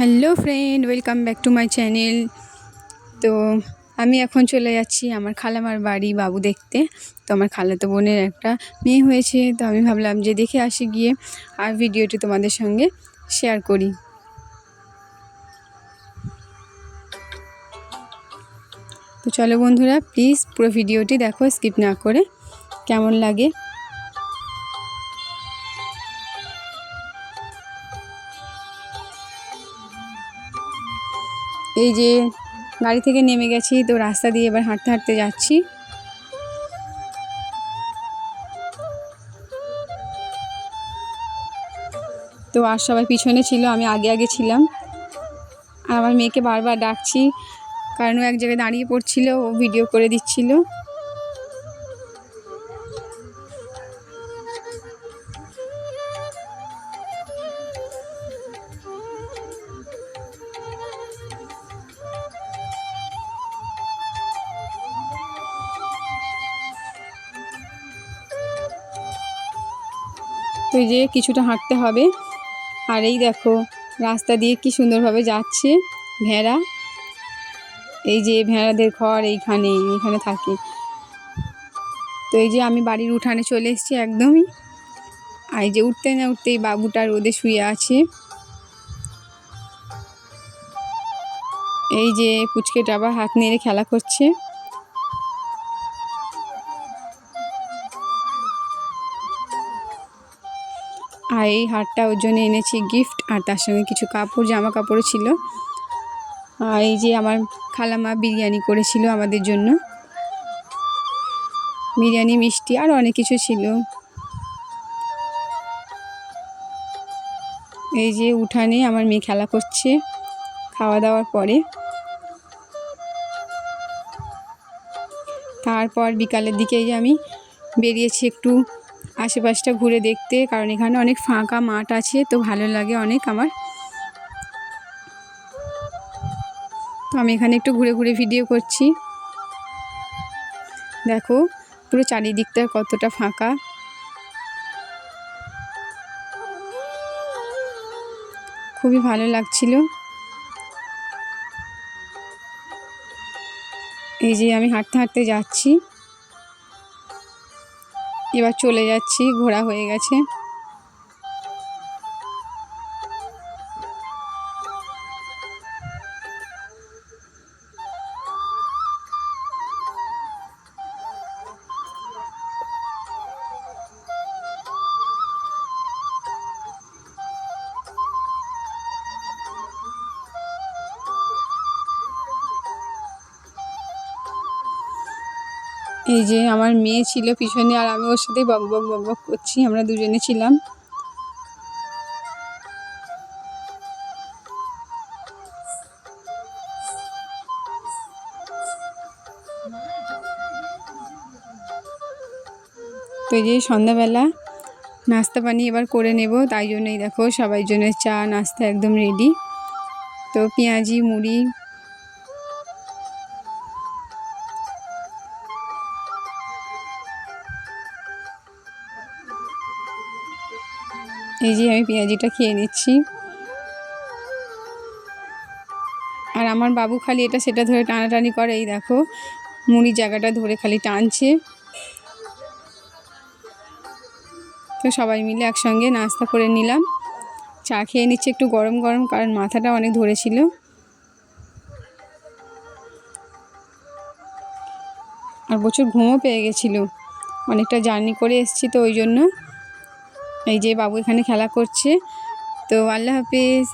Hello friend, welcome back to my channel. তো আমি এখন চলে যাচ্ছি আমার খালামার বাড়ি বাবু দেখতে। তো আমার খালাতো বোনের একটা মেয়ে হয়েছে, তো আমি ভাবলাম যে দেখে আসি গিয়ে আর ভিডিওটি তোমাদের সঙ্গে শেয়ার করি। তো চলো বন্ধুরা প্লিজ পুরো ভিডিওটি দেখো স্কিপ না করে। কেমন লাগে? এই যে গাড়ি থেকে নেমে গেছি, তো রাস্তা দিয়ে এবার হাঁটতে হাঁটতে যাচ্ছি। তো আর সবাই পিছনে ছিল, আমি আগে আগে ছিলাম। আর আমার মেয়েকে বারবার ডাকছি, কারণ ও এক জায়গায় দাঁড়িয়ে পড়ছিল, ও ভিডিও করে দিচ্ছিল। এই যে কিছুটা হাঁটতে হবে। আর এই দেখো, রাস্তা দিয়ে কি সুন্দরভাবে যাচ্ছে ভেড়া। এই যে ভেড়াদের ঘর এইখানে এইখানে থাকে। তো এই যে আমি বাড়ির উঠানে চলে এসেছি একদমই। আর এই যে উঠতে না উঠতেই বাবুটা রোদে শুয়ে আছে। এই যে পুচকেটা আবার হাত নেড়ে খেলা করছে। আর এই হারটা ওর জন্য এনেছি গিফট আর তার সঙ্গে কিছু কাপড় জামা কাপড়ও ছিল। আর এই যে আমার খালামা বিরিয়ানি করেছিল আমাদের জন্য। বিরিয়ানি, মিষ্টি, আর অনেক কিছু ছিল। এই যে উঠানে আমার মেয়ে খেলা করছে খাওয়া দাওয়ার পরে। তারপর বিকালের দিকে যে আমি বেরিয়েছি একটু আশেপাশটা ঘুরে দেখতে, কারণ এখানে অনেক ফাঁকা মাঠ আছে, তো ভালো লাগে অনেক আমার। তো আমি এখানে একটু ঘুরে ঘুরে ভিডিও করছি। দেখো, পুরো চারিদিকটা কতটা ফাঁকা। খুবই ভালো লাগছিল। এই যে আমি হাঁটতে হাঁটতে যাচ্ছি। এবার চলে যাচ্ছি ঘোরা হয়ে গেছে। এই যে আমার মেয়ে ছিল পিছনে আর আমি ওর সাথেই বক বক বক বক করছি, আমরা দুজনে ছিলাম। তো এই যে সন্ধ্যাবেলা নাস্তা পানি এবার করে নেব, তাই জন্যই দেখো সবাই জন্য চা, নাস্তা একদম রেডি তো পেঁয়াজি, মুড়ি এই যে আমি পেঁয়াজিটা খেয়ে নিচ্ছি। আর আমার বাবু খালি এটা সেটা ধরে টানাটানি করে, এই দেখো, মুড়ির জায়গাটা ধরে খালি টানছে। তো সবাই মিলে একসঙ্গে নাস্তা করে নিলাম। চা খেয়ে নিচ্ছে একটু গরম গরম, কারণ মাথাটা অনেক ধরেছিল। আর প্রচুর ঘুমও পেয়ে গেছিল। অনেকটা জার্নি করে এসছি তো ওই জন্য। এই যে বাবু এখানে খেলা করছে। তো আল্লাহ হাফিজ।